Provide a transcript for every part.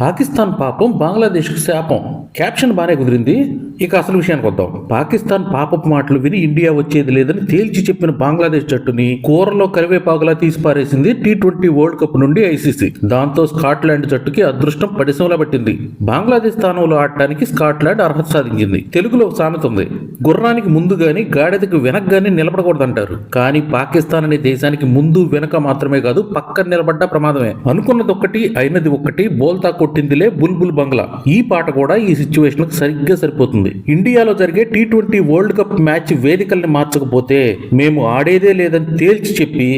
పాకిస్తాన్ పాపం బంగ్లాదేశ్కు శాపం. క్యాప్షన్ బాగానే కుదిరింది. ఇక అసలు విషయానికి వద్దాం. పాకిస్తాన్ పాపపు మాటలు విని ఇండియా వచ్చేది లేదని తేల్చి చెప్పిన బంగ్లాదేశ్ జట్టుని కూరలో కరివేపాకులా తీసిపారేసింది టీ ట్వంటీ వరల్డ్ కప్ నుండి ఐసీసీ. దాంతో స్కాట్లాండ్ జట్టుకి అదృష్టం పడిసంలా పట్టింది. బంగ్లాదేశ్ స్థానంలో ఆడటానికి స్కాట్లాండ్ అర్హత సాధించింది. తెలుగులో సామెత ఉంది. గుర్రానికి ముందు గాని గాడిదకి వెనక గాని నిలబడకూడదంటారు. కానీ పాకిస్తాన్ అనే దేశానికి ముందు వెనక మాత్రమే కాదు పక్కన నిలబడ్డ ప్రమాదమే. అనుకున్నది ఒక్కటి అయినది ఒక్కటి బోల్తాకు కొట్టిందిలే బుల్బుల్ బంగ్లా. ఈ పాట కూడా ఈ సిచ్యువేషన్కు సరిగ్గా సరిపోతుంది. ఇండియాలో జరిగే T twenty World Cup match వేదికల్ని మార్చకపోతే మేము ఆడేదే లేదని తేల్చి చెప్పి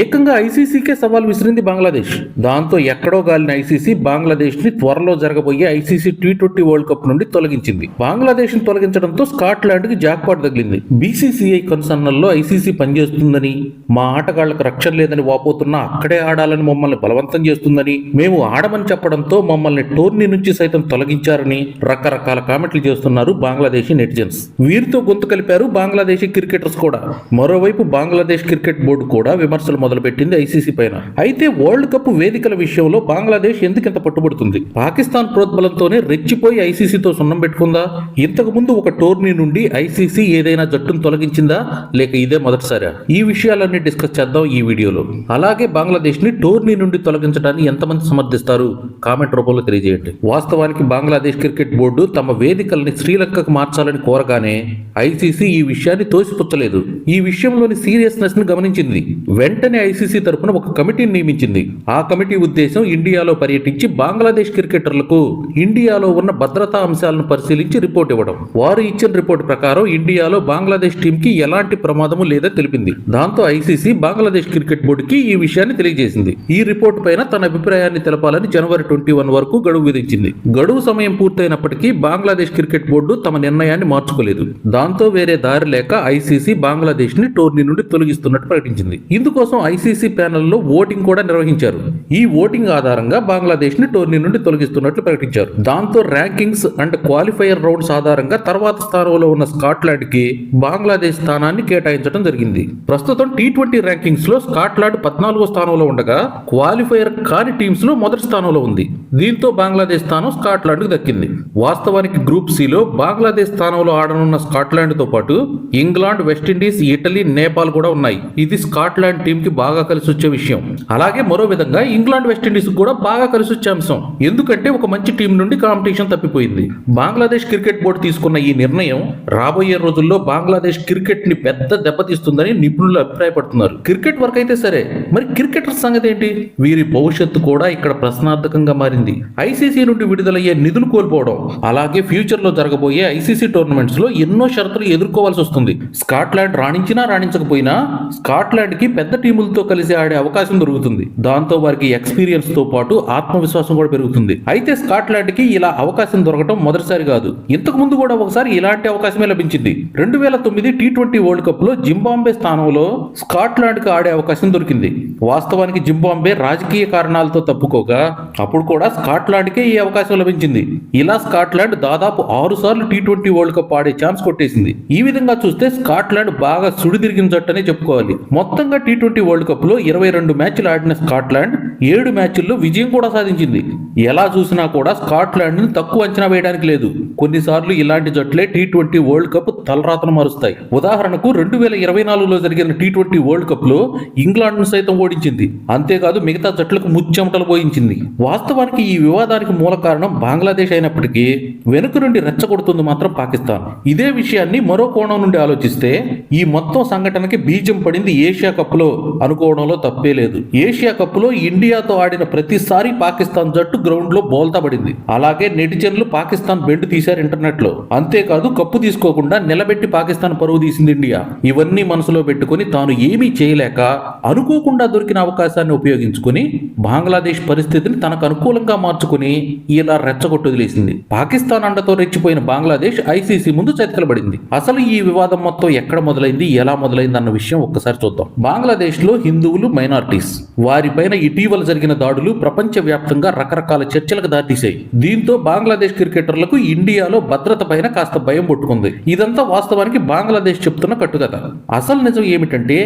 ఏకంగా ఐసీసీకే సవాల్ విసిరింది బంగ్లాదేశ్. దాంతో ఎక్కడో గాలిన ఐసీసీ బంగ్లాదేశ్ని త్వరలో జరగబోయే ICC T twenty World Cup నుండి తొలగించింది. బంగ్లాదేశ్ని తొలగించడంతో స్కాట్లాండ్కి జాక్పాట్ తగిలింది. బీసీసీఐ కన్సర్నల్లో ఐసీసీ పనిచేస్తుందని మా ఆటగాళ్ళకు రక్షణ లేదని వాపోతున్నా అక్కడే ఆడాలని మమ్మల్ని బలవంతం చేస్తుందని మేము ఆడమని చెప్పడంతో మమ్మల్ని టోర్నీ నుంచి సైతం తొలగించారని రకరకాల కామెంట్లు చేస్తున్నారు బంగ్లాదేశీ నెటిజన్స్. వీరితో గొంతు కలిపారు బంగ్లాదేశీ క్రికెటర్స్ కూడా. మరోవైపు బంగ్లాదేశ్ క్రికెట్ బోర్డు కూడా విమర్శలు మొదలుపెట్టింది ఐసీసీ పైన. అయితే వరల్డ్ కప్ వేదికల విషయంలో బంగ్లాదేశ్ ఎందుకు పట్టుబడుతుంది? పాకిస్తాన్ ప్రోద్బలంతోనే రెచ్చిపోయి ఐసీసీతో సున్నం పెట్టుకుందా? ఇంతకు ముందు ఒక టోర్నీ నుండి ఐసీసీ ఏదైనా జట్టును తొలగించిందా? లేక ఇదే మొదటిసారా? ఈ విషయాలన్నీ డిస్కస్ చేద్దాం ఈ వీడియోలో. అలాగే బంగ్లాదేశ్ని టోర్నీ నుండి తొలగించడానికి ఎంతమంది సమర్థిస్తారు? కామెంట్ సందర్భంలో తెలియజేయండి. వాస్తవానికి బంగ్లాదేశ్ క్రికెట్ బోర్డు తమ వేదికల్ని శ్రీలంకకు మార్చాలని కోరగానే ఐసీసీ ఈ విషయాన్ని తోసిపుచ్చలేదు. ఈ విషయంలోని సీరియస్నెస్ని గమనించింది. వెంటనే ఐసీసీ తరపున ఒక కమిటీని నియమించింది. ఆ కమిటీ ఉద్దేశం ఇండియాలో పర్యటించి బంగ్లాదేశ్ క్రికెటర్లకు ఇండియాలో ఉన్న భద్రతా అంశాలను పరిశీలించి రిపోర్ట్ ఇవ్వడం. వారు ఇచ్చిన రిపోర్ట్ ప్రకారం ఇండియాలో బంగ్లాదేశ్ టీం కి ఎలాంటి ప్రమాదము లేదని తెలిపింది. దాంతో ఐసీసీ బంగ్లాదేశ్ క్రికెట్ బోర్డుకి ఈ విషయాన్ని తెలియజేసింది. ఈ రిపోర్ట్ పైన తన అభిప్రాయాన్ని తెలపాలని జనవరి ట్వంటీ వన్ వరకు గడువు విధించింది. గడువు సమయం పూర్తయినప్పటికీ బంగ్లాదేశ్ క్రికెట్ బోర్డు తమ నిర్ణయాన్ని మార్చుకోలేదు. దాంతో వేరే దారి లేక ఐసీసీ బంగ్లాదేశ్ని టోర్నీ నుండి తొలగిస్తున్నట్టు ప్రకటించింది. ఇందుకోసం ఐసీసీ ప్యానెల్లో ఓటింగ్ కూడా నిర్వహించారు. ఈ ఓటింగ్ ఆధారంగా బంగ్లాదేశ్ని టోర్నీ నుండి తొలగిస్తున్నట్లు ప్రకటించారు. దాంతో ర్యాంకింగ్స్ అండ్ క్వాలిఫైయర్ రౌండ్స్ ఆధారంగా తర్వాత స్థానంలో ఉన్న స్కాట్లాండ్కి బంగ్లాదేశ్ స్థానాన్ని కేటాయించడం జరిగింది. ప్రస్తుతం టీ ట్వంటీ ర్యాంకింగ్స్లో స్కాట్లాండ్ పద్నాలుగో స్థానంలో ఉండగా క్వాలిఫైయర్ కాని టీమ్స్లో మొదటి స్థానంలో ఉంది. దీంతో బంగ్లాదేశ్ స్థానం స్కాట్లాండ్కు దక్కింది. వాస్తవానికి గ్రూప్ సిలో బంగ్లాదేశ్ స్థానంలో ఆడనున్న స్కాట్లాండ్తో పాటు ఇంగ్లాండ్ వెస్టిండీస్ ఇటలీ నేపాల్ కూడా ఉన్నాయి. ఇది స్కాట్లాండ్ టీంకి బాగా కలిసి వచ్చే విషయం. అలాగే మరో విధంగా ఇంగ్లాండ్ వెస్టిండీస్ కూడా బాగా కలిసి వచ్చే అంశం. ఎందుకంటే ఒక మంచి టీం నుండి కాంపిటీషన్ తప్పిపోయింది. బంగ్లాదేశ్ క్రికెట్ బోర్డు తీసుకున్న ఈ నిర్ణయం రాబోయే రోజుల్లో బంగ్లాదేశ్ క్రికెట్ని పెద్ద దెబ్బతీస్తుందని నిపుణులు అభిప్రాయపడుతున్నారు. క్రికెట్ వరకు అయితే సరే. మరి క్రికెటర్ సంగతి ఏంటి? వీరి భవిష్యత్తు కూడా ఇక్కడ ప్రశ్నార్థకంగా మారింది. ఐసీసీ నుండి విడుదలయ్యే నిధులు కోల్పోవడం అలాగే ఫ్యూచర్లో జరగబోయే ఐసీసీ టోర్నమెంట్స్లో ఎన్నో షరతులు ఎదుర్కోవాల్సి వస్తుంది. స్కాట్లాండ్ రాణించినా రాణించకపోయినా స్కాట్లాండ్కి పెద్ద టీములతో కలిసి ఆడే అవకాశం దొరుకుతుంది. దాంతో వారికి ఎక్స్పీరియన్స్తో పాటు ఆత్మవిశ్వాసం కూడా పెరుగుతుంది. అయితే స్కాట్లాండ్కి ఇలా అవకాశం దొరకడం మొదటిసారి కాదు. ఇంతకు ముందు కూడా ఒకసారి ఇలాంటి అవకాశమే లభించింది. రెండు వేల తొమ్మిది టీ ట్వంటీ వరల్డ్ కప్లో జింబాంబే స్థానంలో స్కాట్లాండ్కి ఆడే అవకాశం దొరికింది. వాస్తవానికి జింబాంబే రాజకీయ కారణాలతో తప్పుకోగా అప్పుడు కూడా స్కాట్లాండ్ కే ఈ అవకాశం లభించింది. ఇలా స్కాట్లాండ్ దాదాపు ఆరు సార్లు టీ ట్వంటీ వరల్డ్ కప్ ఆడే ఛాన్స్ కొట్టేసింది. ఈ విధంగా చూస్తే స్కాట్లాండ్ బాగా సుడిదిరిగిన జట్టనే చెప్పుకోవాలి. మొత్తంగా టీ ట్వంటీ వరల్డ్ కప్లో ఇరవై రెండు మ్యాచ్లు ఆడిన స్కాట్లాండ్ ఏడు మ్యాచ్ల్లో విజయం కూడా సాధించింది. ఎలా చూసినా కూడా స్కాట్లాండ్ని తక్కువ అంచనా వేయడానికి లేదు. కొన్నిసార్లు ఇలాంటి జట్లే టీ ట్వంటీ వరల్డ్ కప్ తలరాతను మారుస్తాయి. ఉదాహరణకు రెండు వేల ఇరవై నాలుగులో జరిగిన టీ ట్వంటీ వరల్డ్ కప్లో ఇంగ్లాండ్ను సైతం ఓడించింది. అంతేకాదు మిగతా జట్లకు ముచ్చెమటలు పోయించింది. వాస్తవానికి ఈ వివాదానికి మూల కారణం బంగ్లాదేశ్ అయినప్పటికీ వెనుక నుండి రెచ్చగొడుతుంది మాత్రం పాకిస్తాన్. ఇదే విషయాన్ని మరో కోణం నుండి ఆలోచిస్తే ఈ మొత్తం సంఘటనకి బీజం పడింది ఏషియా కప్లో అనుకోవడంలో తప్పే లేదు. ఏషియా కప్లో ఇండియాతో ఆడిన ప్రతిసారి పాకిస్తాన్ జట్టు గ్రౌండ్లో బోల్తా పడింది. అలాగే నెటిజన్లు పాకిస్తాన్ బెండ్ తీశారు ఇంటర్నెట్లో అంతేకాదు కప్పు తీసుకోకుండా నిలబెట్టి పాకిస్తాన్ పరువు తీసింది ఇండియా. ఇవన్నీ మనసులో పెట్టుకుని తాను ఏమీ చేయలేక అనుకోకుండా దొరికిన అవకాశాన్ని ఉపయోగించుకుని బంగ్లాదేశ్ పరిస్థితిని తనకు అనుకూలంగా మార్చుకుని ఇలా రెచ్చగొట్టు వదిలేసింది పాకిస్తాన్ అండతో రెచ్చిపోయిన బంగ్లాదేశ్ ఐసీసీ ముందు చతికిలబడింది. అసలు ఈ వివాదం మొత్తం ఎక్కడ మొదలైంది ఎలా మొదలైంది అన్న విషయం ఒక్కసారి చూద్దాం. బంగ్లాదేశ్లో హిందువులు మైనారిటీస్. వారిపైన ఇటీవల జరిగిన దాడులు ప్రపంచ వ్యాప్తంగా రకరకాల చర్చలకు దారితీశాయి. దీంతో బంగ్లాదేశ్ క్రికెటర్లకు ఇండియాలో భద్రత పైన కాస్త భయం పుట్టుకుంది. ఇదంతా వాస్తవానికి బంగ్లాదేశ్ చెప్తున్న కట్టుకథ. అసలు నిజం ఏమిటంటే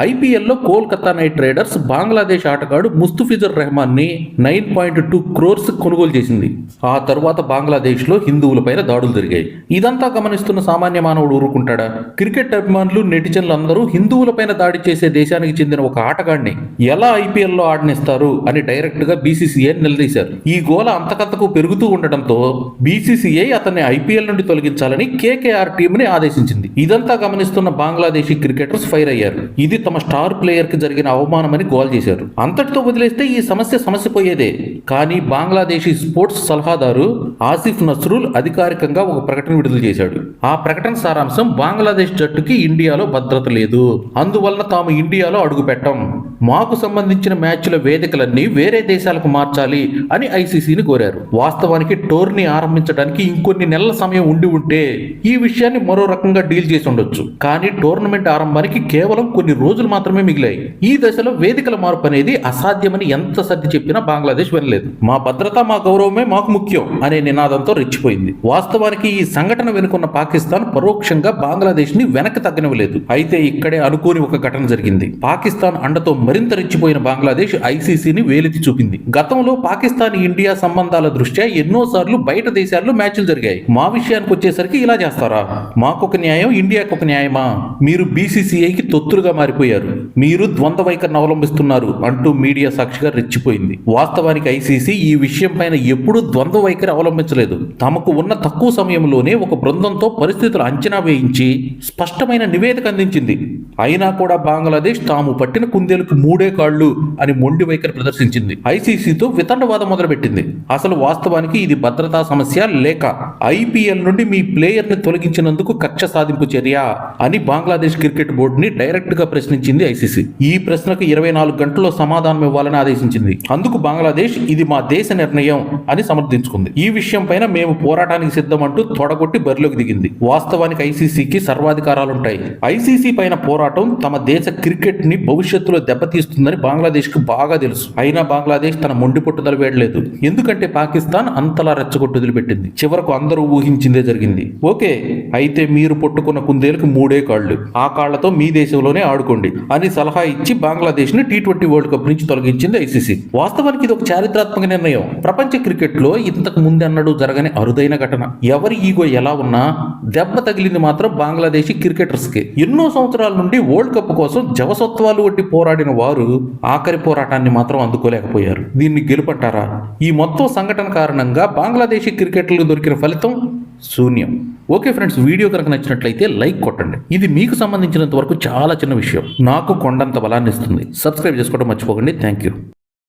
ఐపీఎల్లో కోల్కతా నైట్ రైడర్స్ బంగ్లాదేశ్ ఆటగాడు ముస్తుఫిజుర్ రెహమాన్ని నైన్ పాయింట్ టూ క్రోర్స్ కొనుగోలు చేసింది. ఆ తరువాత బంగ్లాదేశ్లో హిందువులపైన దాడులు జరిగాయి. ఇదంతా గమనిస్తున్న సామాన్య మానవుడు ఊరుకుంటాడా? క్రికెట్ అభిమానులు నెటిజన్లు అందరూ హిందువులపైన దాడి చేసే దేశానికి చెందిన ఒక ఆటగాడిని ఎలా ఐపీఎల్లో ఆడనిస్తారు అని డైరెక్ట్గా బీసీసీఐ నిలదీశారు. ఈ గోల అంతకంతకు పెరుగుతూ ఉండటంతో బీసీసీఐ అతన్ని ఐపీఎల్ నుండి తొలగించాలని కేకేఆర్ టీంని ఆదేశించింది. ఇదంతా గమనిస్తున్న బంగ్లాదేశీ క్రికెటర్స్ ఫైర్ అయ్యారు. ఇది తమ స్టార్ ప్లేయర్కి జరిగిన అవమానమని గోల్ చేశారు. అంతటితో వదిలేస్తే ఈ సమస్య సమస్య పోయేదే కానీ బంగ్లాదేశీ స్పోర్ట్స్ సలహాదారు ఆసిఫ్ నస్రుల్ అధికారికంగా ఒక ప్రకటన విడుదల చేశాడు. ఆ ప్రకటన సారాంశం బంగ్లాదేశ్ జట్టుకి ఇండియాలో భద్రత లేదు. అందువలన తాము ఇండియాలో అడుగు పెట్టం మాకు సంబంధించిన మ్యాచ్ల వేదికలన్నీ వేరే దేశాలకు మార్చాలి అని ఐసీసీని కోరారు. వాస్తవానికి టోర్నీ ఆరంభించడానికి ఇంకొన్ని నెలల సమయం ఉండి ఉంటే ఈ విషయాన్ని మరో రకంగా డీల్ చేసి ఉండొచ్చు. కానీ టోర్నమెంట్ ఆరంభానికి కేవలం కొన్ని రోజులు మాత్రమే మిగిలాయి. ఈ దశలో వేదికల మార్పు అనేది అసాధ్యమని ఎంత సర్ది చెప్పినా బంగ్లాదేశ్ వినలేదు. మా భద్రత మా గౌరవమే మాకు ముఖ్యం అనే నినాదంతో రెచ్చిపోయింది. వాస్తవానికి ఈ సంఘటన వెనుకున్న పాకిస్తాన్ పరోక్షంగా బంగ్లాదేశ్ని వెనక్కి తగ్గనివ్వలేదు. అయితే ఇక్కడే అనుకోని ఒక ఘటన జరిగింది. పాకిస్తాన్ అండతో మరింత రెచ్చిపోయిన బంగ్లాదేశ్ ఐసీసీని వేలెత్తి చూపింది. గతంలో పాకిస్తాన్ ఇండియా సంబంధాల దృష్ట్యా ఎన్నోసార్లు బయట దేశాల్లో మ్యాచ్లు జరిగాయి. మా విషయానికి వచ్చేసరికి ఇలా చేస్తారా? మాకొక న్యాయం ఇండియాకు ఒక న్యాయమా? మీరు బీసీసీఐకి తొత్తులుగా మారిపోయారు. మీరు ద్వంద్వ వైఖరిని అవలంబిస్తున్నారు అంటూ మీడియా సాక్షిగా రెచ్చిపోయింది. వాస్తవానికి ఐసీసీ ఈ విషయం పైన ఎప్పుడూ ద్వంద్వ వైఖరి అవలంబించలేదు. తమకు ఉన్న తక్కువ సమయంలోనే ఒక బృందంతో పరిస్థితులు అంచనా వేయించి స్పష్టమైన నివేదిక అందించింది. అయినా కూడా బంగ్లాదేశ్ తాము పట్టిన కుందేలకు మూడే కాళ్ళు అని మొండి వైఖరి ప్రదర్శించింది. ఐసీసీతో వితండవాదం మొదలుపెట్టింది. అసలు వాస్తవానికి ఇది భద్రతా సమస్య లేక ఐపీఎల్ నుండి మీ ప్లేయర్ని తొలగించినందుకు కక్ష సాధింపు చర్య అని బంగ్లాదేశ్ క్రికెట్ బోర్డుని డైరెక్ట్గా ప్రశ్నించింది ఐసీసీ. ఈ ప్రశ్నకు ఇరవై నాలుగు గంటల్లో సమాధానం ఇవ్వాలని ఆదేశించింది. అందుకు బంగ్లాదేశ్ ఇది మా దేశ నిర్ణయం అని సమర్థించుకుంది. ఈ విషయం పైన మేము పోరాటానికి సిద్ధమంటూ తొడగొట్టి బరిలోకి దిగింది. వాస్తవానికి ఐసీసీకి సర్వాధికారాలుంటాయి. ఐసీసీ పైన పోరాటం తమ దేశ క్రికెట్ని భవిష్యత్తులో దెబ్బతీస్తుందని బంగ్లాదేశ్కు బాగా తెలుసు. అయినా బంగ్లాదేశ్ తన మొండి పట్టుదల వేయలేదు ఎందుకంటే పాకిస్తాన్ అంతలా రెచ్చగొట్టు వదిలిపెట్టింది. చివరకు అందరూ ఊహించిందే జరిగింది. ఓకే అయితే మీరు పట్టుకున్న కుందేలకు మూడే కాళ్ళు. ఆ కాళ్ళతో మీ దేశంలోనే ఆడుకోండి అని సలహా ఇచ్చి బంగ్లాదేశ్ని టీ ట్వంటీ వరల్డ్ కప్ నుంచి తొలగించింది ఐసీసీ. వాస్తవానికి ఇది ఒక చారిత్రాత్మక నిర్ణయం. ప్రపంచ క్రికెట్లో ఇంతకు ముందు అన్నడు జరగని అరుదైన ఘటన. ఎవరి ఈగో ఎలా ఉన్నా దెబ్బ తగిలింది మాత్రం బంగ్లాదేశీ క్రికెటర్స్కి ఎన్నో సంవత్సరాల నుండి వరల్డ్ కప్ కోసం జవసత్వాలు వంటి పోరాడిన వారు ఆఖరి పోరాటాన్ని మాత్రం అందుకోలేకపోయారు. దీన్ని గెలుపంటారా ఈ మొత్తం సంఘటన కారణంగా బంగ్లాదేశీ క్రికెటర్లకు దొరికిన ఫలితం శూన్యం. ఓకే ఫ్రెండ్స్ వీడియో కనుక నచ్చినట్లయితే లైక్ కొట్టండి. ఇది మీకు సంబంధించినంత వరకు చాలా చిన్న విషయం. నాకు కొండంత బలాన్ని ఇస్తుంది సబ్స్క్రైబ్ చేసుకోవడం మర్చిపోకండి. Thank you.